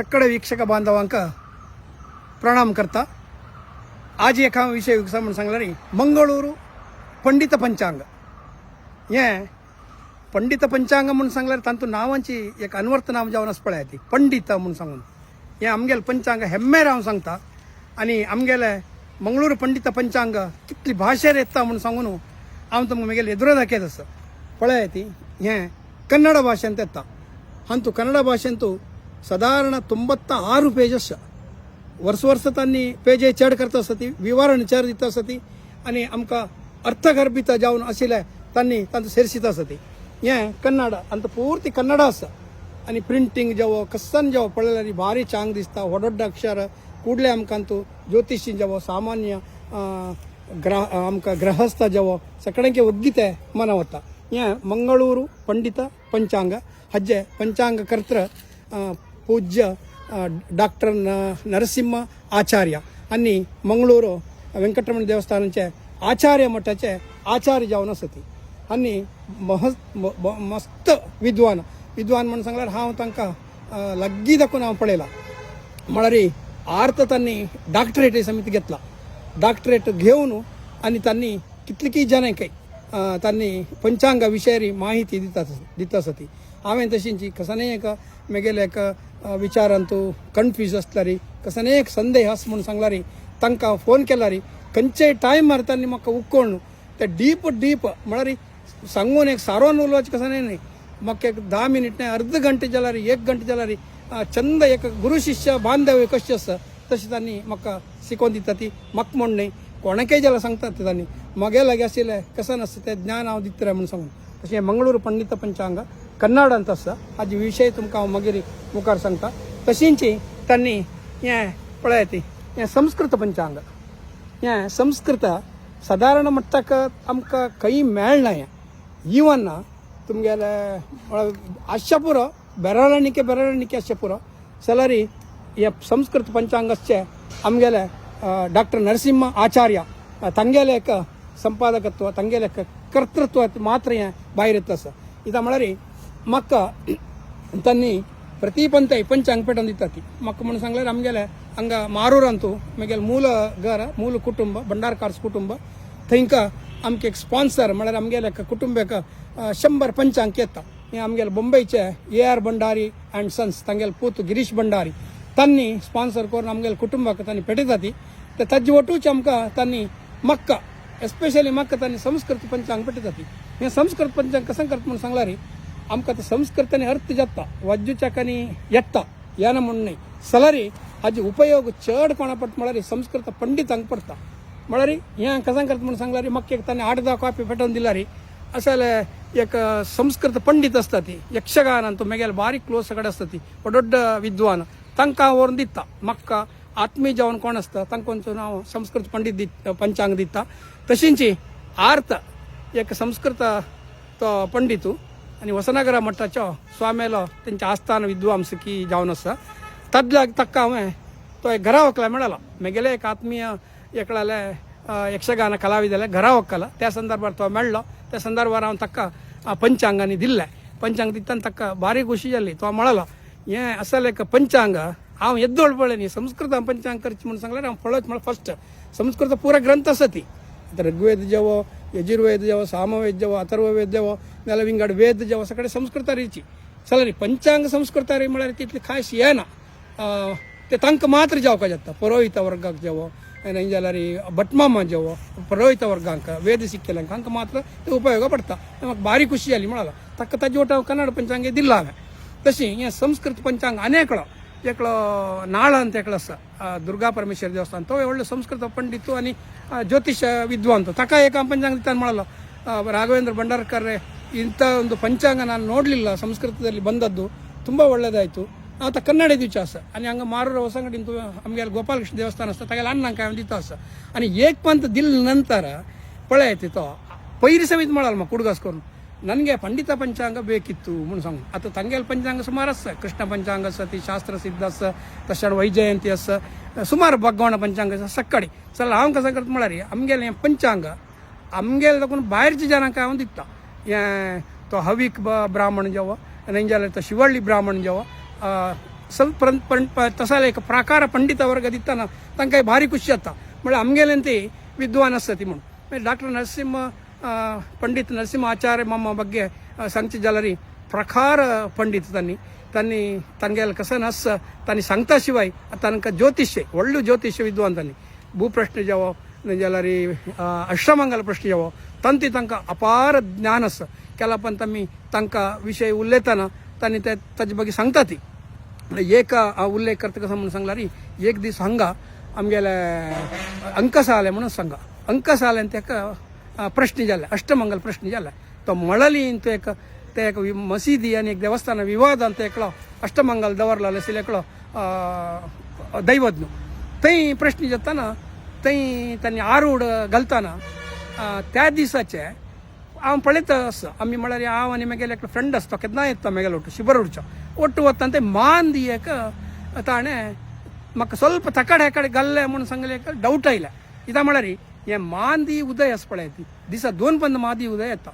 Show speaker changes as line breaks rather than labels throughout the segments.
ಸಕ್ಕಡ ವೀಕ್ಷಕ ಬಾಂಧವಾಂಕ ಪ್ರಣಾಮಕರ್ತ ಆಜಿಯ ಕಾಮ ವಿಷಯ ವಿಕಸಮಣ ಸಂಗ್ಲರಿ, ಮಂಗಳೂರು ಪಂಡಿತ ಪಂಚಾಂಗ. ಏ, ಪಂಡಿತ ಪಂಚಾಂಗ ಮುನ್ ಸಂಗ್ಲರಿ ತಂತು ನಾವಂಚಿ ಏಕ ಅನ್ವರ್ತ ನಾಮ ಜಾವನ ಸ್ಪಳೆ ಆಯ್ತಿ? ಪಂಡಿತ ಮುನ್ ಸಂಗನ್ ಏ, ಅಮ್ಗೆಲ್ ಪಂಚಾಂಗ ಹೆಮ್ಮೆ ರಾವ್ ಸಂಗ್ತಾ. ಅನಿ ಅಮ್ಗೆಲ ಮಂಗಳೂರು ಪಂಡಿತ ಪಂಚಾಂಗ ಕಿತ್ಲಿ ಭಾಷೆ ಎತ್ತ ಮುನ್ ಸಂಗನು ಅವನು ತಮ್ಗೆ ಮೇಗೆಲ್ಲ ಎದುರೋದಾಕೇದ ಸರ್ ಪಳೆ ಐತಿ ಏ, ಕನ್ನಡ ಭಾಷೆ ಅಂತ ಎತ್ತ. ಅಂತೂ ಕನ್ನಡ ಭಾಷೆ ಅಂತೂ ಸಾಧಾರಣ ತೊಂಬತ್ತ ಆರು ಪೇಜ್ ಅಷ್ಟ वर्स वर्स तांणी पेजे चड करता आसती विवरण चड दिता आसती आनी आमकां अर्थगर्भित जावन आशिल्ले तांणी तांचो सेरशीत आसती हें कन्नड आनी तो पुर्ती कन्नड आसा आनी प्रिंटींग जेवो कस्सन जेवो पळयल्यार भारी चांग दिसता व्हड व्हड अक्षर कुडले आमकां तूं ज्योतिशी जेवो सामान्य अं, ग्रह आमकां ग्रहस्थ जेवो सगळ्यांके ಒಗ್ಗಿತೆ ಮನ ವತ್ತ हें ಮಂಗಳೂರು ಪಂಡಿತ ಪಂಚಾಂಗ ಹಜ್ಜೆ ಪಂಚಾಂಗ ಕರ್ತೃ ಆ, ಪೂಜ್ಯ ಡಾಕ್ಟರ್ ನರಸಿಂಹ आचार्य आनी मंगळूरू व्यंकटरमण देवस्थानाचे आचार्य मठाचे आचार्य जावन आसा ती आनी महस म- ब- मस्त विद्वान विद्वान म्हणून सांगल्यार हांव तांकां अ, लग्गी दाखोवन हांव पळयलां म्हळ्यार आर्त तांणी डॉक्टरेटी समित घेतला डॉक्टरेट घेवन आनी तांणी कितलीकी जनांक तांणी पंचांगा विशयारी माहिती दिता दिता आसा ती हांवें तशींची कसाने एक म्हगेले एक अ, विचारांतू कन्फ्यूज आसला री कसाने एक संदेह आस म्हणून सांगला री तांकां फोन केला री खंयचेय टायम मार तांणी म्हाका उकोण ते डीप डीप म्हळ्यार सांगून एक सारोन उलोवचें कसाने न्ही म्हाका एक धा मिनीट न्ही अर्द घंटे जाल्यार एक घंटे जाल्यार अ, चंद एक गुरु शिष्य बांधव्य कशी आसा तशी तांणी म्हाका शिकोवन दिता ती म्हाका म्हण न्ही कोणाकय जाल्यार सांगतात ते तांणी म्हगे लागी आशिल्लें कसन आसता तें ज्ञान हांव दितलें म्हणून सांगून तशें मंगळूर पंडित पंचांग कन्नडांत आसा हाजे विशय तुमकां हांव मागीर मुखार सांगता तशींची तांणी हें पळय ती हें संस्कृत पंचांग हें संस्कृत सादारण मट्टाक आमकां खंय मेळना हें इवन तुमगेले आसचे पुरो बेराळणिके बेराळणिके आसचे पुरो जाल्यार हे संस्कृत पंचांगाचे आमगेले डॉक्टर नरसिंह आचार्य तांगेले एक संपादकत्व तांगेले एक कर्तृत्व मात्र हें भायर येता आसा कित्याक म्हळ्यार మక్క దాన్ని ಪ್ರತಿ ಪಂಥ ಪಂಚ ಅಂಗಪೇಟಂದಿತ್ತತಿ ಮಕ್ಕ ಮಣ್ಣು ಸಂಗ್ಲೆ ನಮಗೆಲ್ಲ ಹಂಗ ಮಾರೂರಂತೂ ಮಗೆಲ್ಲ ಮೂಲ ಗರ ಮೂಲ ಕುಟುಂಬ ಭಂಡಾರ ಕಾರ್ಸ್ कुटुंब थंका आमके एक स्पॉन्सर म्हळ्यार आमगेले कुटुंबाक शंभर पंच अंक येता आमगेल बंबईचे A R Bhandari and sons तांगेल पूत गिरीश भंडारी. त्यांनी स्पॉन्सर करून आमगेल कुटुंबाक त्यांनी पेटयता ती ते ताजे वटूच आमकां त्यांनी मक्का एस्पेशली मक्का त्यांनी संस्कृत पंचांक पेटयता ती हे संस्कृत पंचांक कसं करत म्हणून सांगला रे? ಆಮಕತೆ ಸಂಸ್ಕೃತನೆ ಅರ್ಥ ಜತ್ತ ವಜ್ಜು ಚಕನಿ ಎತ್ತ, ಯಾನ ಮುಣ್ಣಿ ಸಲರಿ ಅಜ್ ಉಪಯೋಗ ಚಡ್ ಕೊಣ ಪಟ್ ಸಂಸ್ಕೃತ ಪಂಡಿತ ಹಂಗೆ ಮಳರಿ ಮಾಡರಿ ಯಾ ಕಸಂಕರ್ತ ಮಣ್ಣು ಸಂಗ್ಲಾರಿ ಮಕ್ಕಿಗೆ ತಾನೆ ಆಡ್ದ ಕಾಪಿ ಪೆಟ್ಟೊಂದಿಲ್ಲ ರೀ ಅಸಲ ಯಾಕ ಸಂಸ್ಕೃತ ಪಂಡಿತ ಅಸ್ತತಿ, ಯಕ್ಷಗಾನ ಅಂತ ಮೇಗೆಲ್ಲ ಭಾರಿ ಕ್ಲೋಸ್ ಕಡೆ ಅಸ್ತತಿ ದೊಡ್ಡ ವಿದ್ವಾನ. ತಂಕ ಅವ್ರಂದಿತ್ತ ಮಕ್ಕ ಆತ್ಮೀಜ ಅವನ್ ಕೊಣಸ್ತ ತಂಕೊಂಚು ನಾವು ಸಂಸ್ಕೃತ ಪಂಡಿತ ದಿತ್ತ ಪಂಚಾಂಗದಿತ್ತ. ತಶಿಂಚಿ, ಆರ್ತ, ಯಾಕ ಸಂಸ್ಕೃತ ಪಂಡಿತು. అని ಹೊಸನಗರ ಮಟ್ಟಚೋ ಸ್ವಾಮೇಲೋ ತಿಂಚ ಆಸ್ಥಾನ ವಿದ್ವಾಂಸಕಿ ಜಾವನಸ ತದ್ಲಾಗಿ ತಕ್ಕ ಅವೆ ತೋಯ್ ಗರ ಹೋಗ್ಲ ಮೇಡಲ್ಲ ಮೆಗೆಲೆ ಆತ್ಮೀಯ ಎಕ್ಕಳಲೆ ಯಕ್ಷಗಾನ ಕಲಾವಿದಲೆ ಗರ ಹೋಗಲ್ಲ ತೇ ಸಂದರ್ಭ ತೋ ಮೆಳ್ಳೋ ತೇ ಸಂದರ್ಭ ಅವನ ತಕ್ಕ ಆ ಪಂಚಾಂಗ ನಿದಿಲ್ಲೆ ಪಂಚಾಂಗ ತಿತ್ತನ್ ತಕ್ಕ ಭಾರಿ ಖುಷಿಯಲ್ಲಿ ತೋ ಮಳಲ್ಲ ಏ ಅಸಲೇಕ ಪಂಚಾಂಗ ಅವ್ ಎದ್ದೊಳ್ಬಳೆ ನೀ ಸಂಸ್ಕೃತ ಪಂಚಾಂಗ ಖರ್ಚು ಮುನ್ಸಂಗ್ಲೆ ನಾವು ಫಸ್ಟ್ ಸಂಸ್ಕೃತ ಪೂರ ಗ್ರಂಥ ಸತಿ जाली तो म्हणलो हें आसलें एक पंचांग हांव येद्दोळ पळय न्ही संस्कृतान पंचांग करचें म्हणून सांगल्यार हांव पळयत म्हळ्यार फर्स्ट संस्कृत पुरो ग्रंथ आसा ती आतां ऋग्वेद जेवो यजुर्वेद जेवो सामवेद जेवो अथर्ववेद जेवो नाल्यार विंगड वेद जेवो सगळे संस्कृतारीची जाल्यार पंचांग संस्कृतारी म्हळ्यार तितली खास येना अं, ते तांकां मात्र जावपाक जाता पुरोहित वर्गाक जेवो आनी जाल्यार भटमामा जेवो पुरोहित वर्गांक वेद शिकयल्यांक हांकां मात्र ते उपयोगा पडटा म्हाका बारीक खुशी जाली म्हणाला ताका ताजे वटा हांव कन्नड पंचांग दिला हांवें तशी हें संस्कृत पंचांग आनेकळो ಎಕ್ಳ ನಾಳ ಅಂತ ಎಕ್ಳಸ ದುರ್ಗಾ ಪರಮೇಶ್ವರ ದೇವಸ್ಥಾನ ತೋ ಒಳ್ಳೆ ಸಂಸ್ಕೃತ ಪಂಡಿತು ಅನಿ ಜ್ಯೋತಿಷ ವಿದ್ವಾಂತ ತಕ ಏಕ ಪಂಚಾಂಗ ತಾನು ಮಾಡಲ್ಲ. ರಾಘವೇಂದ್ರ ಭಂಡಾರ್ಕರ್ರೆ ಇಂಥ ಒಂದು ಪಂಚಾಂಗ ನಾನು ನೋಡಲಿಲ್ಲ ಸಂಸ್ಕೃತದಲ್ಲಿ ಬಂದದ್ದು. ತುಂಬ ಒಳ್ಳೆಯದಾಯಿತು ಆತ ಕನ್ನಡ ವಿಚಾಸ ಅನಿ ಹಂಗೆ ಮಾರೂರ ಹೊಸಂಗಡಿ ಅಂತೂ ಹಮಗೆ ಅಲ್ಲಿ ಗೋಪಾಲಕೃಷ್ಣ ದೇವಸ್ಥಾನ ಅಸ್ತ ತಗಲ್ಲ ಅನ್ನ ಕಾಯಿ ಒಂದು ಅನಿ ಏಕ್ ಪಂತ ದಿಲ್ ನಂತರ ಪಳೆ ಆಯ್ತಿತ್ತು ಪೈರಿಸವಿದ್ ಮಾಡಲ್ಮ ಕುಡುಗಾಸ್ಕೊಂಡು ನನಗೆ ಪಂಡಿತ ಪಂಚಾಂಗ ಬೇಕಿತ್ತು ಮುನ್ಸಂ ಅಥವಾ ತಂಗೇಲ್ ಪಂಚಾಂಗ ಸುಮಾರಸ್ಸ ಕೃಷ್ಣ ಪಂಚಾಂಗ ಸತಿ ಶಾಸ್ತ್ರ ಸಿದ್ಧಸ್ಸ ತಕ್ಷಣ ವೈಜಯಂತಿಯಸ್ಸ ಸುಮಾರು ಭಗವಾನ ಪಂಚಾಂಗ ಸಕ್ಕಡಿ. ಸಲ ಆಂಕ ಸಂಕಲ್ಪ ಮಾಡಾರಿ ಅಮ್ಗೆಲ್ ಪಂಚಾಂಗ? ಅಮ್ಗೆಲ್ ತಗೊಂಡು ಬಾಯರ್ಜಿ ಜನಕ ಒಂದು ಇತ್ತ ತೋ ಹವಿಕ್ ಬ ಬ್ರಾಹ್ಮಣ ಜವ ತ ಶಿವಳ್ಳಿ ಬ್ರಾಹ್ಮಣ ಜವ ಸ್ವಲ್ಪ ತಸಾಲೇಕ ಪ್ರಾಕಾರ ಪಂಡಿತ ವರ್ಗದಿತ್ತ ನಾ ತಂಕಾಯಿ ಭಾರಿ ಖುಷಿ ಅತ್ತ. ಮಳೆ ಅಮ್ಗೆಲ್ ವಿದ್ವಾನ್ ಅಸ್ತತಿ ಮುನ್ ಡಾಕ್ಟರ್ ನರಸಿಂಹ ಪಂಡಿತ್ ನರಸಿಂಹಾಚಾರ್ಯ ಮಮ್ಮ ಬಗ್ಗೆ ಸಂಚ ಜಲರಿ ಪ್ರಕಾರ ಪಂಡಿತ್ ತನ್ನಿ. ತನ್ನಿ ತನಗೆಲ್ಲ ಕಸನ್ ಹಸ್ಸ ತನ್ನ ಸಂಗತ ಶಿವಾಯ್ ತನಕ ಜ್ಯೋತಿಷ್ಯ, ಒಳ್ಳು ಜ್ಯೋತಿಷ್ಯ ವಿದ್ವಾನ್ ಭೂಪ್ರಶ್ನೆ ಜವ, ಜಲರಿ ಅಶ್ರಮಂಗಲ ಪ್ರಶ್ನೆ ಜವ, ತಂತಿ ತನಕ ಅಪಾರ ಜ್ಞಾನಸ್. ಕೆಲಪನ್ ತಮ್ಮಿ ತನಕ ವಿಷಯ ಉಲ್ಲೇತನ, ತನ್ನಿ ತಜ್ ಬಗ್ಗೆ ಸಂಗತತಿ ಏಕ, ಆ ಉಲ್ಲೇಖ ಕರ್ತಕ ಸಂಬಂಧ ಸಂಗ್ಲಾರಿ, ಏಕ ದಿವಸ ಹಂಗ ಆಮ್ಗೆಲ್ಲ ಅಂಕಸಾಲೆ ಮನ ಸಂಘ ಅಂಕಸಾಲೆ ಅಂತ आ, प्रश्न जाले अष्टमंगल प्रश्न जाले तो मळली ಅಂತ एक ते एक वि- मसिदी आणि एक देवस्थान विवाद ಅಂತ एकलो अष्टमंगल दवरला लसिल एकलो दैवज्ञ थंय प्रश्न जाताना थंय त्यांनी आरूड घालताना आ, त्या दिसाचे हांव पळयता असो आमी म्हळ्यार हांव आनी म्हगेले एक फ्रेंड आसता केन्ना येता म्हगेलो ಒಟ್ಟು ಶಿಬರೂಡ್ಚೋ ಒಟ್ಟು वतना ते मान दियेक ताणें म्हाका ಸ್ವಲ್ಪ ತಕಡೆ हेकडे गल्ले म्हणून सांगले डाऊट आयला कित्याक म्हळ्यार એ માંદી ઉદય હસપળે હતી દિશા दोन બંધ માદી ઉદય હતા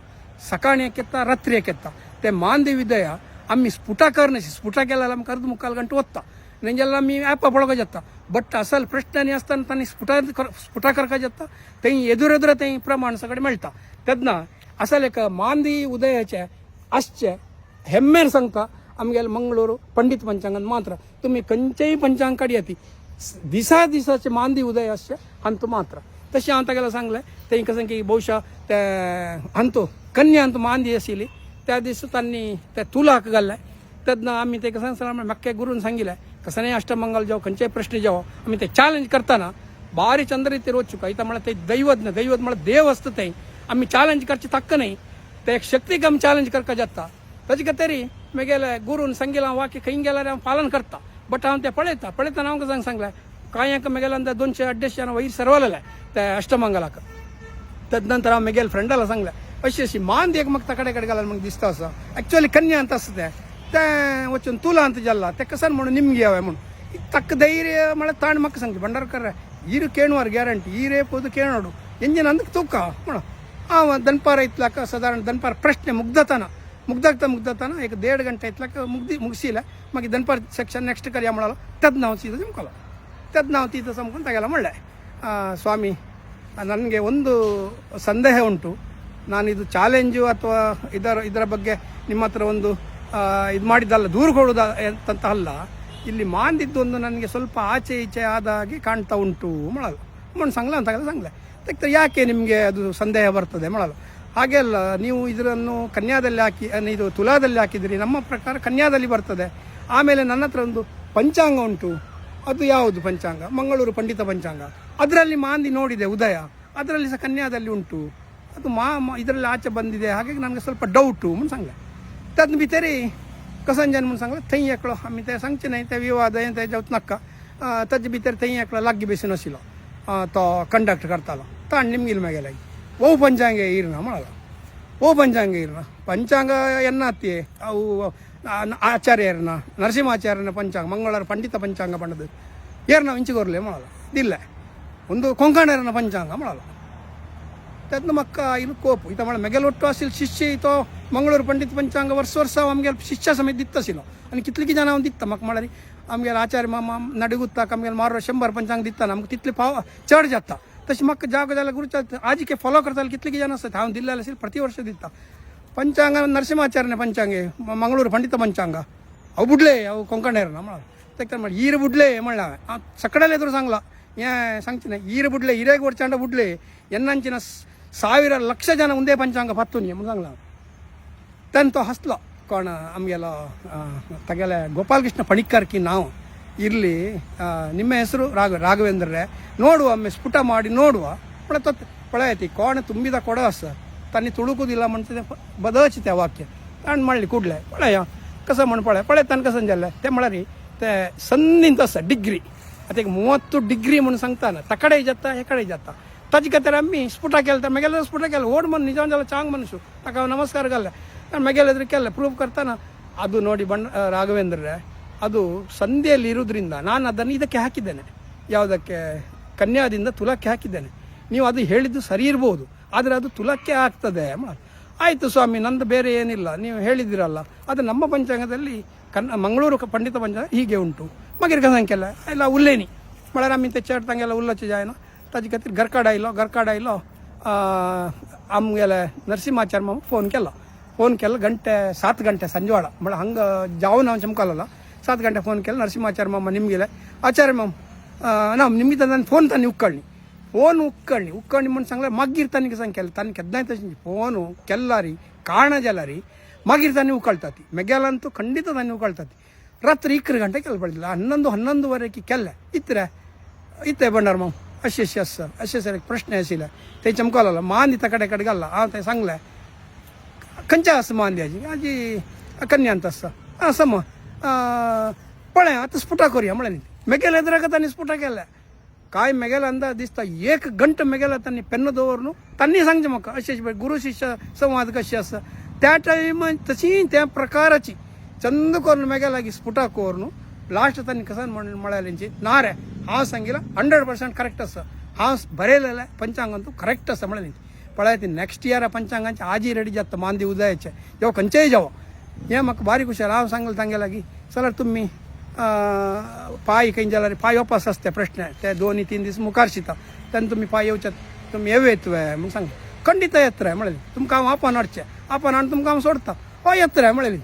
ಸಕಾಣೆ ಕೆತ್ತ, ರತ್ರಿಯ ಕೆತ್ತ. ತೆ ಮಾಂದಿ ವಿದಯ, ಅಮ್ಮಿ ಸ್ಫುಟ ಕರ್ನಸಿ ಸ್ಫುಟ ಕೆಲ ನಮ್ಮ ಕರೆದು ಮುಕ್ಕಾಲು ಗಂಟೆ ಓದ್ತಾ ನಿಂಗೆಲ್ಲ ಮೀ ಆ್ಯಪ ಪೊಳಗಜತ್ತ ಬಟ್ ಅಸಲ್ ಪ್ರಶ್ನೆ ಆಸ್ತಾನ ತನ್ನ ಸ್ಫುಟ ಸ್ಫುಟ ಕರ್ಕಜತ್ತ ತೈ ಎದುರೆದುರ ತೈ ಪ್ರಮಾಣ ಸಗಡೆ ಮೆಳ್ತಾ ತದ್ನ ಅಸಲ್ ಏಕ ಮಾಂದಿ ಉದಯಚೆ ಅಶ್ಚೆ, ಹೆಮ್ಮೆರ್ ಸಂಕ. ಆಮ್ಗೆಲ್ಲ ಮಂಗಳೂರು ಪಂಡಿತ್ ಪಂಚಾಂಗನ್ ಮಾತ್ರ. ತುಮ್ಮಿ ಕಂಚೈ ಪಂಚಾಂಗ ಕಡಿಯತಿ. ದಿಸಾ ದಿಸಾಚೆ ಮಾಂದಿ ಉದಯ ಅಶ್ಚೆ ಅಂತ ಮಾತ್ರ. मात्र तशें हांव तागेलो सांगलें तें कशें की बहुशा ते अंतो कन्या अंत मांदी आशिल्ली त्या दिस तांणी ते तुलाक घाल्ले तेन्ना आमी ते कसं सांगलें म्हाका गुरून सांगिल्लें कसं अष्टमंगल जावं खंयचेय प्रश्न जावं आमी ते चॅलेंज करताना ಭಾರಿ ಚಂದ ರೀತಿ ರೋಚುಕ ಈತ ಮಳೆ ते दैवज्ञ दैवत म्हळ्यार देव असतं ते आम्ही चॅलेंज करचे तक्क नाही ते एक शक्तीक आमी चॅलेंज करका जाता ताजे खातीर म्हगेले गुरून सांगिल्लें हांव वाक्य खंय गेल्यार हांव पालन करता बट हांव तें पळयता पळयतना हांव कसं सांगलें कांयक म्हगेले अंदाज दोनशे अड्डेशे जाणां वयर सरवलेले ते अष्टमंगलाक तदनंतर हांव म्हगेल्या फ्रेंडाला सांगलें अशी अशी मान एक म्हाका तकडे कडेन घालून म्हाका दिसता असो ॲक्च्युअली कन्या ಅಂತ आसता तें तें वचून तुला ಅಂತ जल्ला ते कसन म्हणून निमगे हांवें म्हणून ತಕ್ಕ ಧೈರ್ಯ ಮಳೆ ತಾಂಡ್ ಮಕ್ಕ ಸಂಖ್ಯೆ ಭಂಡಾರಕರ ಈರು ಕೇಳುವಾರ ಗ್ಯಾರಂಟಿ ಈರೇ ಪೋದು ಕೇಳೋಡು ಎಂಜಿನ ಅಂದಕ್ಕೆ ತೂಕ ಮಾಡ ಅವ ದನ್ಪಾರ ಇತ್ಲಾಕ ಸಾಧಾರಣ ದನ್ಪಾರ ಪ್ರಶ್ನೆ ಮುಗ್ಧತನ ಮುಗ್ಧಾಗ್ತಾ ಮುಗ್ಧತನ ಈಗ ದೇಡ್ ಗಂಟೆ ಇತ್ಲಾಕ ಮುಗ್ದಿ ಮುಗಿಸಿಲ್ಲ ಮಗ ದನ್ಪಾರ ಸೆಕ್ಷನ್ ನೆಕ್ಸ್ಟ್ ಕರಿಯ ಮಾಡಲ್ಲ ತದ್ ನಾವು ಸೀದಾ ಜಮ್ಕೊಲ್ಲ ತದ್ ನಾವು ತೀರ್ಥ ಸಮಕ್ಕೆ ತಗೆಲ್ಲ ಮಳೆ ಸ್ವಾಮಿ, ನನಗೆ ಒಂದು ಸಂದೇಹ ಉಂಟು. ನಾನು ಇದು ಚಾಲೆಂಜು ಅಥವಾ ಇದರ ಇದರ ಬಗ್ಗೆ ನಿಮ್ಮ ಹತ್ರ ಒಂದು ಇದು ಮಾಡಿದ್ದಲ್ಲ, ದೂರು ಕೊಡುವುದ ಅಂತ ಅಲ್ಲ. ಇಲ್ಲಿ ಮಾಂದಿದ್ದು ಒಂದು ನನಗೆ ಸ್ವಲ್ಪ ಆಚೆ ಈಚೆ ಆದ ಹಾಗೆ ಕಾಣ್ತಾ ಉಂಟು, ಮಳಲು. ಮಣ್ಣು ಸಂಗ್ಲ ಅಂತ ಸಂಗ್ಲೆ. ತೆಗ್ತಾರೆ ಯಾಕೆ ನಿಮಗೆ ಅದು ಸಂದೇಹ ಬರ್ತದೆ, ಮಳಲು? ಹಾಗೆ ಅಲ್ಲ, ನೀವು ಇದರನ್ನು ಕನ್ಯಾದಲ್ಲಿ ಹಾಕಿ ಇದು ತುಲಾದಲ್ಲಿ ಹಾಕಿದಿರಿ ನಮ್ಮ ಪ್ರಕಾರ ಕನ್ಯಾದಲ್ಲಿ ಬರ್ತದೆ. ಆಮೇಲೆ ನನ್ನ ಹತ್ರ ಒಂದು ಪಂಚಾಂಗ ಉಂಟು. ಅದು ಯಾವುದು ಪಂಚಾಂಗ? ಮಂಗಳೂರು ಪಂಡಿತ ಪಂಚಾಂಗ. ಅದರಲ್ಲಿ ಮಾಂದಿ ನೋಡಿದೆ ಉದಯ. ಅದರಲ್ಲಿ ಸಹ ಕನ್ಯಾದಲ್ಲಿ ಉಂಟು. ಅದು ಮಾ ಇದರಲ್ಲಿ ಆಚೆ ಬಂದಿದೆ. ಹಾಗಾಗಿ ನನಗೆ ಸ್ವಲ್ಪ ಡೌಟು ಮುನ್ಸಂಗ. ತದ್ ಬಿತರಿ, ಕಸಂಜನ್ ಮುನ್ಸಂಗ ತೆಯ್ಯಕ್ಕಳು ಹಮ್ಮಿತೆ ಸಂಚನ ಐತೆ ವಿವಾದ, ಎಂತ ಜವತ್ನಕ್ಕ ತಜ್ ಬಿತರಿ ತೆಯ್ಯಕ್ಕಳು ಲಗ್ಗಿ ಬೇಸಿನ ಸಿಲೋ ತೋ ಕಂಡಕ್ಟ್ ಕರ್ತಾಲ. ತಾಂಡ್ ನಿಮ್ಗಿಲ್ ಮೇಗೆಲಾಗಿ ಓ ಪಂಚಾಂಗ ಇರ್ನ ಮಾಡಲ್ಲ ಓ ಪಂಚಾಂಗ ಇರ್ನ. ಪಂಚಾಂಗ ಎನ್ನಾತಿಯೇ ಅವು ಆಚಾರ್ಯರನ್ನ, ನರಸಿಂಹಾಚಾರ್ಯನ ಪಂಚಾಂಗ, ಮಂಗಳವಾರ ಪಂಡಿತ ಪಂಚಾಂಗ ಪಂಡದು ಏರ್ನ ಇಂಚಿಗೋರ್ಲೆ ಮಾಡಲ್ಲ. ಇದಿಲ್ಲ. ಒಂದು ಕೊಂಕಣರನ ಪಂಚಾಂಗ ಮಾಡಲ್ಲ. ತದ್ನ ಮಕ್ಕ ಇದು ಕೋಪು. ಇತ ಮಾಡ ಮೆಗಲ್ ಒಟ್ಟು ಅಸಿಲ್ ಶಿಷ್ಯ ಇತೋ ಮಂಗಳೂರು ಪಂಡಿತ ಪಂಚಾಂಗ ವರ್ಷ ವರ್ಷ ಅಮ್ಗೆ ಶಿಷ್ಯ ಸಮೇತ ದಿತ್ತಸಿನೋ ಅನ್ ಕಿತ್ಲಿಕ್ಕೆ ಜನ ಅವ್ನು ದಿತ್ತ ಮಕ್ಕ ಮಾಡರಿ ಅಮ್ಗೆ ಆಚಾರ್ಯ ಮಾಮ ನಡುಗುತ್ತ, ಕಮ್ಗೆ ಮಾರೋ ಶಂಬರ್ ಪಂಚಾಂಗ ದಿತ್ತ ನಮ್ಗೆ ತಿತ್ಲಿ ಪಾವ ಚರ್ಜ್ ಅತ್ತ. ತಶ್ ಮಕ್ಕ ಜಾಗದೆಲ್ಲ ಗುರುಚಾತ್ ಆಜಿಕೆ ಫಾಲೋ ಕರ್ತಲ್ಲಿ ಕಿತ್ಲಿಕ್ಕೆ ಜನ ಸತ್ತ ಅವ್ನು ದಿಲ್ಲ ಪ್ರತಿ ವರ್ಷ ದಿತ್ತ ಪಂಚಾಂಗ ನರಸಿಂಹಾಚಾರ್ಯನ ಪಂಚಾಂಗ ಮಂಗಳೂರು ಪಂಡಿತ ಪಂಚಾಂಗ. ಅವು ಬುಡ್ಲೆ, ಅವು ಕೊಂಕಣೇರ ನಮ್ಮ ಮಾಡಿ, ಈರು ಬುಡ್ಲೆ ಮಳ್ಳ. ಸಕ್ಕಡಲ್ಲೇ ಎದುರು ಸಂಗ್ಲ. ಏ, ಸಂಚಿನ, ಈರು ಬುಡ್ಲೆ ಹಿರೇಗೆ ಹೊಡ್ಚಾಂಡ ಬುಡ್ಲೆ, ಎನ್ನಂಚಿನ ಸಾವಿರ ಲಕ್ಷ ಜನ ಒಂದೇ ಪಂಚಾಂಗ ಪತ್ತು ನೀ ಸಂಗ್ಲ. ತಂತು ಹಸ್ಲ. ಕೋಣ ನಮಗೆಲ್ಲ ಗೋಪಾಲ ಗೋಪಾಲಕೃಷ್ಣ ಪಣಿಕರ್ಕಿ ನಾವು. ಇರಲಿ ನಿಮ್ಮ ಹೆಸರು ರಾಘ ರಾಘವೇಂದ್ರರೇ ನೋಡುವ, ಒಮ್ಮೆ ಸ್ಫುಟ ಮಾಡಿ ನೋಡುವ. ಪಳೆ ತೊತ್ತೆ ಒಳ್ಳೆ ಐತಿ ಕೋಣ ತುಂಬಿದ ಕೊಡ ಸರ್ ತನ್ನಿ ತುಳುಕುದಿಲ್ಲ म्हणते बदलची त्या वाक्य ताण म्हणली कुडले पळय कसं म्हण पळय पळय तान कसं जाल्लें तें म्हळ्यार ते संदीन तसं डिग्री आता एक ಮೂವತ್ತು ಡಿಗ್ರಿ म्हणून सांगताना तकडे जाता हेकडे जाता ताजे खातीर आमी स्फुटा केलें मागेलो स्फुटा केलो ಓಡ್ ಮನ್ ನಿಜ ಜಾಲ ಚಾಂಗ್ ಮನುಷ್ಯ ತಾಕ ನಮಸ್ಕಾರ ಗಲ್ಲ ನಾನು ಮಗೆಲ್ಲ ಎದುರು ಕೆಲ್ಲ ಪ್ರೂವ್ ಕರ್ತಾನ ಅದು ನೋಡಿ ಬಣ್ಣ ಆ, ರಾಘವೇಂದ್ರರೇ ಅದು ಸಂಧಿಯಲ್ಲಿ ಇರುವುದರಿಂದ ನಾನು ಅದನ್ನು ಇದಕ್ಕೆ ಹಾಕಿದ್ದೇನೆ ಯಾವುದಕ್ಕೆ ಕನ್ಯಾದಿಂದ ತುಲಕ್ಕೆ ಹಾಕಿದ್ದೇನೆ ನೀವು ಅದು ಹೇಳಿದ್ದು ಸರಿ ಇರ್ಬೋದು, ಆದರೆ ಅದು ತುಲಕ್ಕೆ ಆಗ್ತದೆ. ಆಯಿತು ಸ್ವಾಮಿ, ನಂದು ಬೇರೆ ಏನಿಲ್ಲ, ನೀವು ಹೇಳಿದಿರಲ್ಲ. ಅದು ನಮ್ಮ ಪಂಚಾಂಗದಲ್ಲಿ ಕನ್ನ ಮಂಗಳೂರು ಪಂಡಿತ ಪಂಚಾಂಗ ಹೀಗೆ ಉಂಟು. ಮಗಿರ್ ಸಂಖ್ಯೆಲ್ಲ, ಎಲ್ಲ ಉಲ್ಲೇನಿ. ಮಳೆ ನಮ್ಮಿಂತ ಚೇಟ್ ತಂಗೆಲ್ಲ ಉಲ್ಲಚ್ಚ ಜಾಯನ. ತಜಿ ಕತ್ತಿರ ಗರ್ಕಾಡ ಇಲ್ಲೋ ಗರ್ಕಾಡ ಇಲ್ಲೋ ಅಮ್ಮಗೆಲ್ಲ ನರಸಿಂಹಾಚಾರ್ಯ ಫೋನ್ ಕೆಲ್ಲ ಫೋನ್ ಗಂಟೆ, ಸಾತ್ ಗಂಟೆ ಸಂಜೆವಾಡ ಮಳೆ ಹಂಗೆ ಜಾವು ನಾವು ಚಮಕಾಲಲ್ಲ, ಸಾತ್ ಗಂಟೆ ಫೋನ್ ನರಸಿಂಹಾಚಾರ್ಯ ಮಾಮ ನಿಮಗೆಲ್ಲ. ಆಚಾರ್ಯ ಮಾಮ ನಾವು ನಿಮಗೆ ನನ್ನ ಫೋನ್ ತಂದು ಉಕ್ಕಳ್ಳಿ ಫೋನ್ ಉಕ್ಕಣ್ಣಿ ಉಕ್ಕಣ್ಣಿ ಮನ್ ಸಂಗ್ಲ ಮಗ್ಗಿರ್ ತನಿಗೆ ಸಂಖ್ಯೆ ತನಗೆ ಹದಿನೈದು ಫೋನು ಕೆಲ್ಲಾರಿ, ಕಾರಣ ಜಲರಿ ಮಗಿರ್ ತಾನೆ ಉಕ್ಕಳ್ತತಿ. ಮೆಗ್ಯಾಲಂತೂ ಖಂಡಿತ ತಾನೆ ಉಕ್ಕಳ್ತತಿ. ರಾತ್ರಿ ಇಕ್ಕರು ಗಂಟೆ ಕೆಲ್ ಬಡಿಲ್ಲ ಹನ್ನೊಂದು, ಹನ್ನೊಂದುವರೆಗೆ ಕೆಲ್ಲ ಇತ್ತರ? ಇತ್ತೆ ಬಂಡಾರ ಮಾಮ್ ಎಸ್ ಸರ್ ಅಶ್ಯಸ್ ಸರ್ ಪ್ರಶ್ನೆ ಹಸಿಲ್ಲ ತೈ ಚಮಕಾಲಲ್ಲ, ಮಾಂದಿ ತಕಡೆ ಕಡೆಗೆ ಅಲ್ಲ, ಆ ತೈ ಸಂಗ್ಲೆ. ಕಂಚ ಅಸ್ ಮಾಂದಿ ಅಜಿ ಅಜಿ, ಕನ್ಯಾ ಅಂತ ಅಸ್ಸ ಹಾಂ ಸಮ ಪಳೆ ಆತ ಸ್ಫುಟ ಕೊರಿಯ ಮಳೆ ನಿಂತು. ಮೆಗೆಲ್ ಎದುರಾಗ ತಾನೆ ಸ್ಫುಟ ಕೆಲ್ಲ ಕಾಯಿ ಮೆಗೆಲ ಅಂದ ದಿಸ್ತ ಏಕ ಗಂಟು ಮೆಗೆಲ ತನ್ನ ಪೆನ್ನದವ್ರನ್ನು ತನ್ನಿ ಸಂಜ ಮಕ್ಕ. ಅಶೇಷ್ ಗುರು ಶಿಷ್ಯ ಸಂವಾದ ಕಶ್ಯಸ ತ್ಯಾ ಟೈಮ್ ತಸೀನ್ ತ್ಯಾ ಪ್ರಕಾರ ಚಿ. ಚಂದಕ್ಕೋರ್ನ ಮೆಗೆಲಾಗಿ ಸ್ಫುಟಾಕೋರ್ನು ಲಾಸ್ಟ್ ತನ್ನ ಕಸ ಮಳೆ ಲಿಂಚಿ ನಾರೆ ಹಾ ಸಂಗಿಲ್ಲ ಹಂಡ್ರೆಡ್ ಪರ್ಸೆಂಟ್ ಕರೆಕ್ಟ್ ಅಸ ಆ ಬರೆಯಲ್ಲ ಪಂಚಾಂಗ ಅಂತೂ ಕರೆಕ್ಟ್ ಅಸ ಮಳೆ ಲಿಂಚಿ ಪಳೆಯತಿ ನೆಕ್ಸ್ಟ್ ಇಯರ್ ಆ ಪಂಚಾಂಗ ಅಂಚೆ ಆಜಿ ರೆಡಿ ಜಾತ ಮಾಂದಿ ಉದಯ ಯಾವ ಕಂಚೇ ಜಾವ. ಏ ಮಕ್ಕ ಭಾರಿ ಖುಷಿ. ಆ ಸಂಗಲ್ ತಂಗಲಾಗಿ. ಸರ್ ತುಮ್ಮಿ. पाय खंय जाल्यार पाय येवपा असते ते प्रश्न ते दोन तीन दीस मुखार शिता तेन्ना तुमी पाय येवचे तुमी येव येत म्हणून सांग. खंडीत येत रे म्हणले. तुमकां हांव आपोवन हाडचें आपोवन हाडून तुमकां हांव सोडता. हय येत रे म्हणले.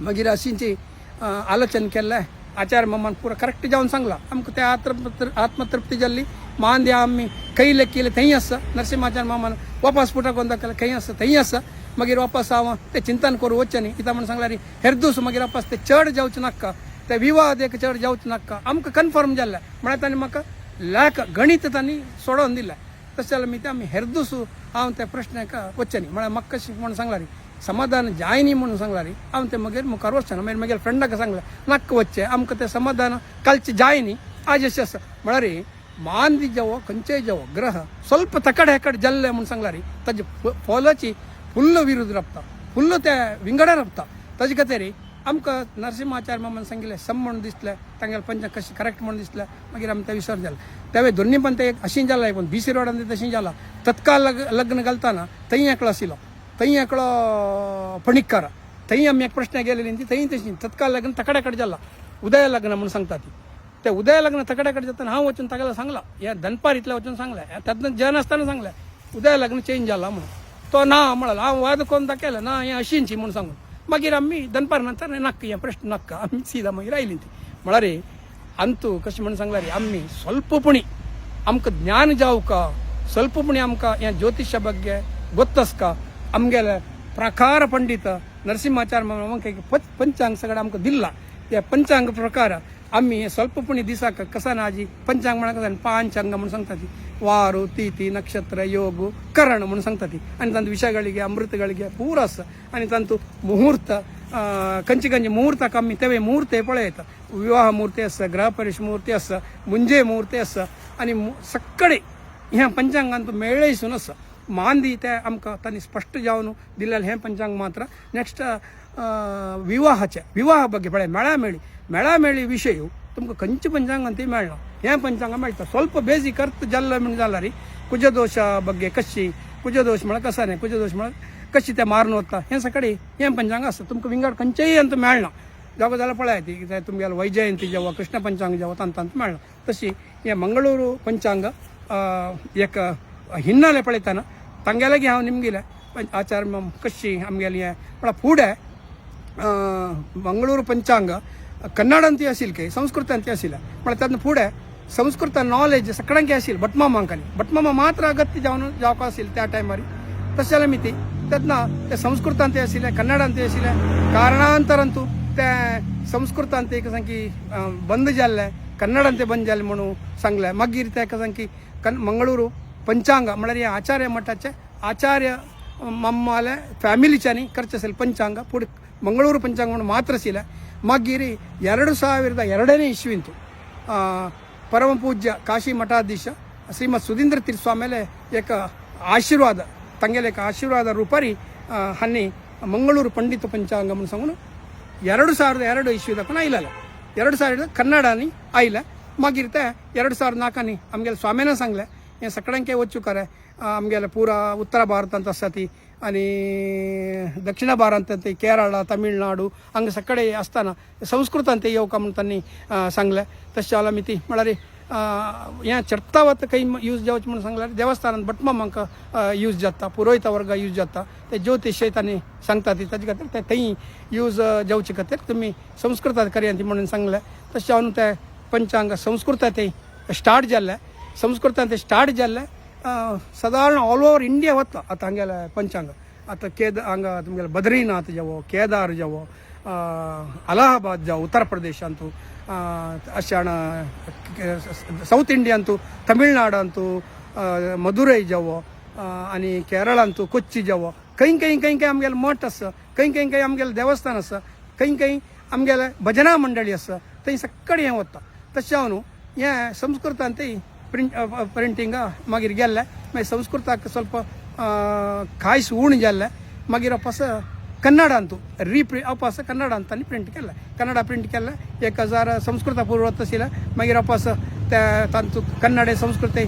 मागीर अशींची आलोचन केल्लें आचार मम्मान पुरा करेक्ट जावन सांगला. आमकां ते आत्मतृ आत्मतृप्ती जाल्ली मान द्या आमी खंय लेख केले थंय आसा नरसिंहाचार मामान वापस पुटा कोंदा केला? खंय आसा थंय आसा मागीर वापस हांव ते चिंतन करून वचचें न्ही कित्याक म्हणून सांगला रे हेरदूस मागीर वापस ते चड जावचे नाका. તે વિવાદ એક ચડ જાઉં નાಕ आमकां कन्फर्म जाल्लें म्हळ्यार ताणें म्हाका लाख गणित तांणी सोडोवन दिलें तशें जाल्यार मिता आमी हेरदुसू दीस ते त्या प्रस्नाक वच्चें न्ही म्हळ्यार म्हाका कशी म्हूण सांगलां समाधान जायनी न्ही म्हणून सांगलां न्ही हांव ते मागीर मुखार वचचें ना मागीर म्हज्या फ्रेंडाक सांगलें नक्क वच्चें आमकां तें समाधान कालचें जाय न्ही आज अशें आसा म्हळ्यार ಮಾಂದಿ ಜವ ग्रह ಜವ तकड हेकड ತಕಡೆ ಹೆಕಡೆ ಜಲ್ಲೆ ಮುನ್ಸಂಗ್ಲಾರಿ ತಜ್ ಫೋಲಚಿ फुल्ल ವಿರುದ್ಧ ರಪ್ತ फुल्ल ತೆ विंगड ರಪ್ತ ತಜ್ ಕತೆ ರೀ आमकां नरसिंहाचार्य मामान सांगिल्लें सम म्हणून दिसलें तांगेले पंच कशें करेक्ट म्हणून दिसलें मागीर आमी ते विसर जालें तेवे दोनी पण ते एक अशीं जालां एक बी सी रोडान तशें जालां तत्काल लग- लग्न घालतना थंय एकलो आशिल्लो थंय एकलो पणिक्कार थंय आमी एक प्रश्न गेलेली ती थंय तशी तत्काल लग्न तकड्या कडेन जालां उदय लग्न म्हणून सांगता ती. ते उदय लग्न तकड्या कडेन जाताना हांव वचून तागेलो सांगलां. या दनपार इतल्या वचून सांगलें. त्यातनं जन सांगलें. उदय लग्न चेंज जालां म्हणून. तो ना म्हणाला हांव वाद कोण दाखयला ना हें अशींची म्हणून सांगून. मागीर आम्ही दनपार नाक्क प्रश्न नाक्का आम्ही सीधा मागीर आयली ती म्हळ्यार अंतू कशें म्हण सांगला रे आम्ही स्वल्पपणी आमकां ज्ञान जावका स्वल्पपणी आमकां हे ज्योतिशा बग्गे गोत्तस्का आमगेले प्रकार पंडित ನರಸಿಂಹಾಚಾರ್ಯ ನಮಗೆ ಪಂಚಾಂಗ ಸಗಡ ನಮ್ಗೆ ದಿಲ್ಲ ಪಂಚಾಂಗ दिसाक कसा नाजी पंचांग ಕಸಾನಾಜಿ ಪಂಚಾಂಗ ಮಾಡಕ ಪಾಂಚಾಂಗ म्हणून सांगतात ವಾರು ತಿಥಿ ನಕ್ಷತ್ರ ಯೋಗು ಕರಣ म्हणून सांगता ती आणि ತಂದು ವಿಷಯಗಳಿಗೆ ಅಮೃತಗಳಿಗೆ ಪೂರ ಅಸ आणि ತಂತು ಮುಹೂರ್ತ ಆ, ಕಂಚಿ ಕಂಚಿ ಮುಹೂರ್ತ ಕಮ್ಮಿ तेवे मुहूर्त हे पळयत विवाह मुहूर्ते आसा ग्रहप्रवेश मुहूर्ते आसा मुंजे मुहूर्ते आसा आणि मु- सगळे ह्या पंचांगांत मेळयसून आसा मांदी ते आमकां तांणी स्पश्ट जावन दिलेलें हें पंचांग मात्र नेक्स्ट विवाहाचे विवाहा ಬಗ್ಗೆ पळय मेळामेळी मेळामेळी विशय ತುಮ್ಗೆ ಕಂಚು ಪಂಚಾಂಗ ಅಂತ ಮೇಳ ಏನು ಪಂಚಾಂಗ ಮಾಡ್ತಾರೆ ಸ್ವಲ್ಪ ಬೇಸಿ ಅರ್ಥ ಜಲ್ಲ ಮಿಣಜಲ್ಲ ರೀ. ಕುಜದೋಷ ಬಗ್ಗೆ ಕಶಿ ಕುಜದೋಷ ಮಳ ಕಸಾನೆ ಕುಜದೋಷ ಮಳ ಕಚ್ಚಿತೆ ಮಾರ್ನೋತ್ತ ಏನು ಸಕಡಿ? ಏನು ಪಂಚಾಂಗ ಅಸ್ತ? ತುಮ್ಗೆ ವಿಂಗಾಡ್ ಕಂಚೈ ಅಂತ ಮೇಳ್ನ ಜಾಗ ಜಲ ಪಳ ಆಯ್ತು. ಈಗ ತುಮ್ಗೆ ಅಲ್ಲಿ ವೈಜಯಂತಿ ಜವ ಕೃಷ್ಣ ಪಂಚಾಂಗ ಜವ ಅಂತ ಅಂತ ಮೇಳ ತಸಿ ಏ ಮಂಗಳೂರು ಪಂಚಾಂಗ ಯಾಕ ಹಿನ್ನೆಲೆ ಪಳಿತಾನ. ತಂಗೆಲಗೆ ಯಾವ ನಿಮಗಿಲ್ಲ. ಆಚಾರ ಕಚ್ಚಿ ನಮಗೆ ಅಲ್ಲಿ ಪೂಡೆ ಮಂಗಳೂರು ಪಂಚಾಂಗ ಕನ್ನಡಂತೆ ಅಸಿಲ್ಕೆ ಸಂಸ್ಕೃತ ಅಂತ ಅಸಿಲ್ಲ ಮಳೆ ತನ್ನ ಪೂಡೆ ಸಂಸ್ಕೃತ ನಾಲೆಜ್ ಸಕ್ಕಡಂಗೆ ಅಸಿಲ್ बटमामा मात्र अगत्य जाऊन जाऊ का असेल त्या टायमारी तशाला झालं मी ते संस्कृतांते आशिल्ले कन्नडांते आशिल्ले कारणांतरांतू त्या संस्कृतांते एक सांगी बंद जाल्ले कन्नडांते बंद झाले म्हणून सांगले मग ते एक सांगी कन मंगळुरू पंचांग म्हळ्यार या आचार्य मठाचे आचार्य मम्माले फॅमिलीच्यांनी खर्च असेल पंचांग पुढे मंगळूर पंचांग म्हणून मात्र असेल ಮಗ್ಗಿರಿ ಎರಡು ಸಾವಿರದ ಎರಡನೇ ಇಶ್ವಿಂತು ಪರಮ ಪೂಜ್ಯ ಕಾಶಿ ಮಠಾಧೀಶ ಶ್ರೀಮತ್ ಸುಧೀಂದ್ರ ತಿರ್ಸ್ವಾಮೇಲೆ ಏಕ ಆಶೀರ್ವಾದ ತಂಗೆಲೇಕ ಆಶೀರ್ವಾದ ರೂಪರಿ ಹನ್ನಿ ಮಂಗಳೂರು ಪಂಡಿತ ಪಂಚಾಂಗಮನ ಸಂಗನು ಎರಡು ಸಾವಿರದ ಎರಡು ಇಶ್ವಿದಕ್ಕೂ ಇಲ್ಲ ಎರಡು ಸಾವಿರದ ಕನ್ನಡನಿ ಆಯ್ಲ ಮಗಿರ್ತೆ ಎರಡು ಸಾವಿರದ ನಾಲ್ಕನಿ ಅಮ್ಗೆಲ್ಲ ಸ್ವಾಮಿನ ಸಂಗ್ಲೆ. ಏನು ಸಕ್ಕಡಂಕೆ ಓದ್ಚುಕಾರೆ ಪೂರಾ ಉತ್ತರ ಭಾರತ ಅಂತ ಸತಿ आणि दक्षिण भारत ते केरळ तमिळनाडू हांगा सकडे असताना संस्कृतांत ते येवका म्हणून त्यांनी सांगलं सांगलें. तशें जाल्यार मी ती म्हळ्यार हें चर्तावत काही यूज जावचें म्हणून सांगल्यार देवस्थानांत भटमाम हांकां यूज जाता पुरोहिता वर्ग यूज जाता. ते ज्योतिशय तांणी सांगता ती ताजे खातीर ते थंय यूज जावचे खातीर तुमी संस्कृतांत करया ती म्हणून सांगलें. तशें हांव ते पंचांग संस्कृतांत ते स्टार्ट जाल्ले संस्कृतांत ते स्टार्ट झालं. सादारण ऑल ओवर इंडिया वता आतां हांगेले पंचांग आतां केद हांगा तुमगेले बद्रीनाथ जावो केदार जावो ಅಲಹಾಬಾದ್ ಜಾವ ಉತ್ತರ ಪ್ರದೇಶ ಅಂತೂ ಅಶಾಣ ಸೌತ್ ಇಂಡಿಯಾ ಅಂತೂ ತಮಿಳ್ನಾಡು ಅಂತೂ मदुरई जावो आनी केरळ ಅಂತೂ कोच्ची जावो खंय खंय खंय खंय आमगेले मठ आसा खंय खंय खंय आमगेले देवस्थान आसा खंय खंय आमगेले भजना मंडळी आसा थंय सक्कड हें वता तशें हांव न्हू हें संस्कृतांत print printing uh, uh, uh, ಮಗಿರ್ ಗೆಲ್ಲ. ಮೈ ಸಂಸ್ಕೃತಕ್ಕೆ ಸ್ವಲ್ಪ ಕಾಯಿಸಿ ಊಣಿ ಜಲ್ಲ ಮಗಿರ ಪಸ ಕನ್ನಡ ಅಂತೂ. ರೀಪ್ರಿ ಅಪಾಸ ಕನ್ನಡ ಅಂತಾನೆ ಪ್ರಿಂಟ್ ಕೆಲ್ಲ ಕನ್ನಡ ಪ್ರಿಂಟ್ ಕೆಲ್ಲ ಏಕ ಹಜಾರ ಸಂಸ್ಕೃತ ಪೂರ್ವತ್ತಶೀಲ ಮಗಿರ ಅಪಾಸ ತಂತು ಕನ್ನಡ ಸಂಸ್ಕೃತಿ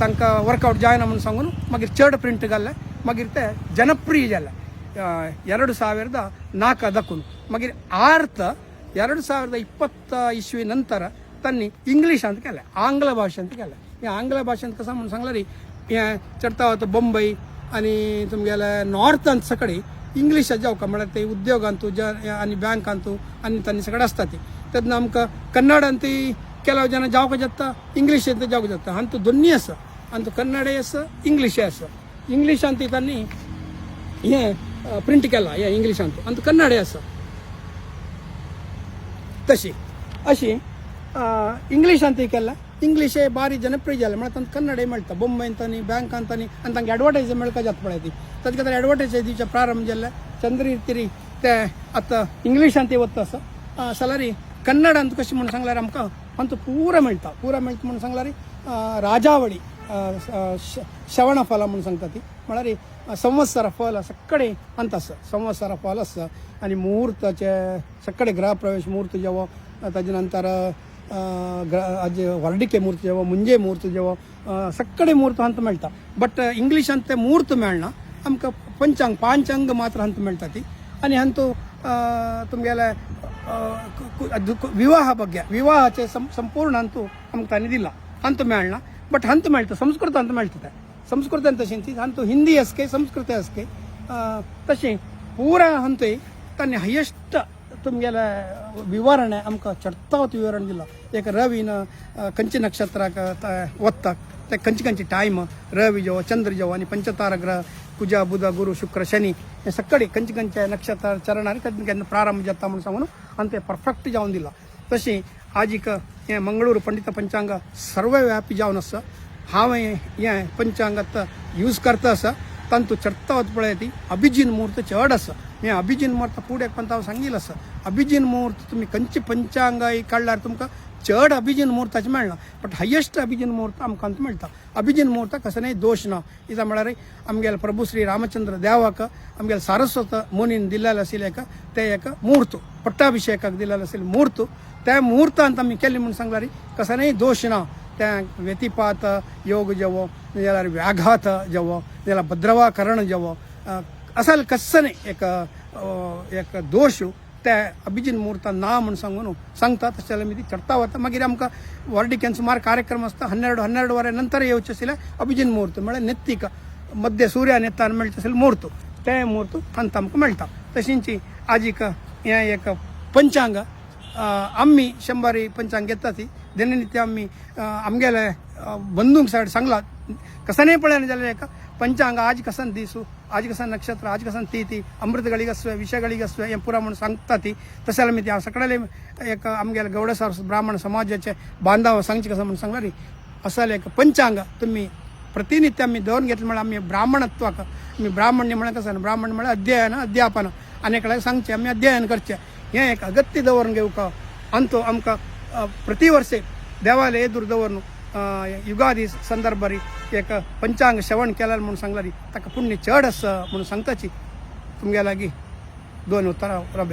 ತನಕ ವರ್ಕೌಟ್ ಜಾಯ್ನ್ ಅಮ್ಮನ ಸಂಗನು ಮಗಿರ್ ಚರ್ಡ್ ಪ್ರಿಂಟ್ಗಲ್ಲ ಮಗಿರ್ತೆ ಜನಪ್ರಿಯ ಜಲ್ಲ ಎರಡು ಸಾವಿರದ ನಾಲ್ಕು ಅದಕ್ಕೂ ಮಗಿರ್ ಆರ್ತ ಎರಡು ಸಾವಿರದ ಇಪ್ಪತ್ತ ಇಸ್ವಿ ನಂತರ ತನ್ನಿ ಇಂಗ್ಲೀಷ್ ಅಂತ ಕಲ್ಲ ಆಂಗ್ಲ ಭಾಷೆ ಅಂತ ಕಲ್ಲ या आंग्ल भाषेत कसं म्हणून सांगला रे चडता वता बंबई आनी तुमगेले नॉर्थांत सकाळी जाऊ का म्हळ्यार ते उद्योग आंतो जन आणि बँक आणतो आणि त्यांनी सगळं असतात ते तेन्ना आमकां कन्नडान ती केलो जेन्ना जावंक जाता इंग्लिशेंत जावंक जाता आनी तूं दोन्ही असं आनी तूं कन्नडे असं इंग्लिश असं इंग्लिश ती त्यांनी हे प्रिंट केला या इंग्लिश आनी तूं कन्नडे असं तशी अशी इंग्लिश ती केला इंग्लीश हे बारी जनप्रिय जालें म्हळ्यार तांकां कन्नड मेळटा बॉम्बेंतानी बँकांतानी आनी तांकां एडवर्टायज मेळका जाता पळय ती ताजे खातीर एडवर्टायज दिवचे प्रारंभ जाल्ले चंद्री तिरी ते आतां इंग्लिशांत वता आसा जाल्यार कन्नडांत कशें म्हणून सांगल्यार आमकां अंतू पुरा मेळटा पुरा मेळटा म्हणून सांगल्यार राजावळी श्रवण फल म्हणून सांगता ती म्हळ्यार संवत्सर फल सकडे अंत आसा संवत्सर फल आसा आनी मुहूर्ताचे सकडे ग्रह प्रवेश मुहूर्त जेवो ताजे नंतर ಅಜ್ಜ ಹೊರಡಿಕೆ ಮೂರ್ತಿ ಜವ, ಮುಂಜೆ ಮೂರ್ತಿ ಜವ ಸಕ್ಕಡೆ ಮೂರ್ತ ಅಂತ ಮೇಳ್ತ. ಬಟ್, ಇಂಗ್ಲೀಷ್ ಅಂತ ಮೂರ್ತ ಮೇಳ್ನ ಅಮ್ಕ ಪಂಚಾಂಗ್, ಪಾಂಚಾಂಗ್ ಮಾತ್ರ ಅಂತ ಮೇಳ್ತತಿ. ಅನಿ ಅಂತೂ ತುಂಬೆಲ್ಲ ಅದು ವಿವಾಹ ಬಗ್ಗೆ, ವಿವಾಹ ಚೆ ಸಂಪೂರ್ಣ ಅಂತೂ ನಮ್ಗೆ ತನಿದಿಲ್ಲ ಅಂತ ಮೇಳ್ನ. ಬಟ್ ಅಂತ ಮೇಳ್ತ, ಸಂಸ್ಕೃತ ಅಂತ ಮೇಳ್ತದೆ ಸಂಸ್ಕೃತ ಅಂತ ಚಿಂತಿ ಅಂತೂ ಹಿಂದಿ ಅಸ್ಕೆ, ಸಂಸ್ಕೃತ ಅಸ್ಕೆ. ತಶಿ, ಪೂರ ಅಂತ ತನ್ನ ಹೈಯೆಸ್ಟ್ तुमगेले विवरणें आमकां चडतावत विवरण दिला एक रवीन खंयच्या नक्षत्राक वत्ता ते खंयचे खंयचे टायम रवी जेवो चंद्र जेवो आनी पंचतारा ग्रह कुज बुध गुरु शुक्र शनी हे सगळे खंयचे खंयचे नक्षत्र चरणारी केन्ना केन्ना प्रारंभ जाता म्हणून सांगून आनी ते परफेक्ट जावन दिला तशें आजीक हें मंगळूर पंडित पंचांग सर्वव्यापी जावन आसा हांवें हें पंचांगात यूज करता आसा तांतू चडता वता पळय ती अभिजीन मुहूर्त चड आसा ನೀವು ಅಭಿಜಿನ್ ಮುಹೂರ್ತ ಪೂಡ್ಯಕ್ಕೆ ಬಂತಾವ ಸಂಗಿಲ್ಲ ಸರ್ ಅಭಿಜಿನ್ ಮುಹೂರ್ತ ತುಮಿ ಕಂಚಿ ಪಂಚಾಂಗ ಈ ಕಳ್ಳಾರ ತುಮಕ ಚಡ್ ಅಭಿಜಿನ್ ಮುಹೂರ್ತ ಹಚ್ಚ ಮೇಳ್ನ. ಬಟ್ ಹೈಯೆಸ್ಟ್ ಅಭಿಜಿನ್ ಮುಹೂರ್ತ ಅಮ್ಕ ಅಂತ ಮೇಳ್ತಾ. ಅಭಿಜಿನ್ ಮುಹೂರ್ತ ಕಸನೇ ದೋಷ ನಾವು. ಇದು ಮಾಡ್ರಿ ಅಮ್ಗೆಲ್ಲ ಪ್ರಭು ಶ್ರೀ ರಾಮಚಂದ್ರ ದೇವಾಕ ಅಮ್ಗೆಲ್ಲ ಸಾರಸ್ವತ ಮುನಿನ್ ದಿಲ್ಲಾಲ ಸಿಲೇಕ, ತೇಯಕ ಮೂರ್ತು. ಪಟ್ಟಾಭಿಷೇಕ ದಿಲ್ಲಾಲ ಸಿಲಿ ಮೂರ್ತು. ತೇ ಮುಹೂರ್ತ ಅಂತ ಅಮ್ಮಿ ಕೆಲ್ಲಿ ಮುನ್ಸಂಗ್ಲಾರಿ ಕಸನೇ ದೋಷ ನಾವು. ತ್ಯಾ ವ್ಯತಿಪಾತ ಯೋಗ ಜವೋ ಇದೆಲ್ಲ ವ್ಯಾಘಾತ ಜವೋ, ಇದೆಲ್ಲ ಭದ್ರವಾಕರಣ ಜವೋ असल कसन एक एक दोष ते अभिजीन मुहूर्त ना म्हणून सांगून सांगतात. त्याच्या मी चढता वता मग आमकां वर्डी कॅन्स मार कार्यक्रम असता. हनर्ड हनर्ड वर नंतर येऊच असले अभिजीत मुहूर्त म्हणजे नेत्तीक मध्य सूर्य नेतान मेळच मुहूर्त ते मुहूर्त थंत आमकां मेळटा तशींची आजीक हे एक पंचांग आम्ही शंभरी पंचांग घेता ती दिननित्य आम्ही आमगेले बंधूंक सायड सांगला. कसनही पळयले जाल्यार एक पंचांग आज कसन दिसू? ಆಜಿಕಸನ್ ನಕ್ಷತ್ರ, ಆಜಿಕಸನ್ ತೀತಿ, ಅಮೃತಗಳಿಗಸ್ವ, ವಿಷಗಳಿಗಸ್ವ, ಎಂ ಪುರಾಮಣ ಸಂತತಿ, ತಸಲಮಿತಿ, ಆ ಸಕಡಲೆ ಏಕ ಆಮ್ಗೆಲ್ಲ ಗೌಡ ಸರ್ ಬ್ರಾಹ್ಮಣ ಸಮಾಜಕ್ಕೆ ಬಾಂಧವ ಸಂಚಿಕ ಸಂಬಂಧ ಸಂಗರಿ ಅಸಲ ಪಂಚಾಂಗ, ತುಮ್ಮಿ ಪ್ರತಿನಿತ್ಯ ಆಮ್ಮಿ ದೌರ್ನ घेतले म्हळ्यार आमी ब्राह्मणत्वाक आमी ब्राह्मण्य म्हळ्यार कसं ब्राह्मण म्हळ्यार ಅಧ್ಯಯನ अध्यापन आनी कडेन सांगचें आमी अध्ययन करचें हें एक अगत्य दवरून घेवपाक अंतू आमकां ಪ್ರತಿ ವರ್ಷ ದೇವಾಲಯ ಎದುರು युगादी ಸಂದರ್ಭ ರೀ ಏಕ ಪಂಚಾಂಗ ಶ್ರವಣ ಕೇಳ म्हणून सांगला ರೀ ताका पुण्य चड आसा म्हणून सांगताची तुमगेलागी दोन उतरां रब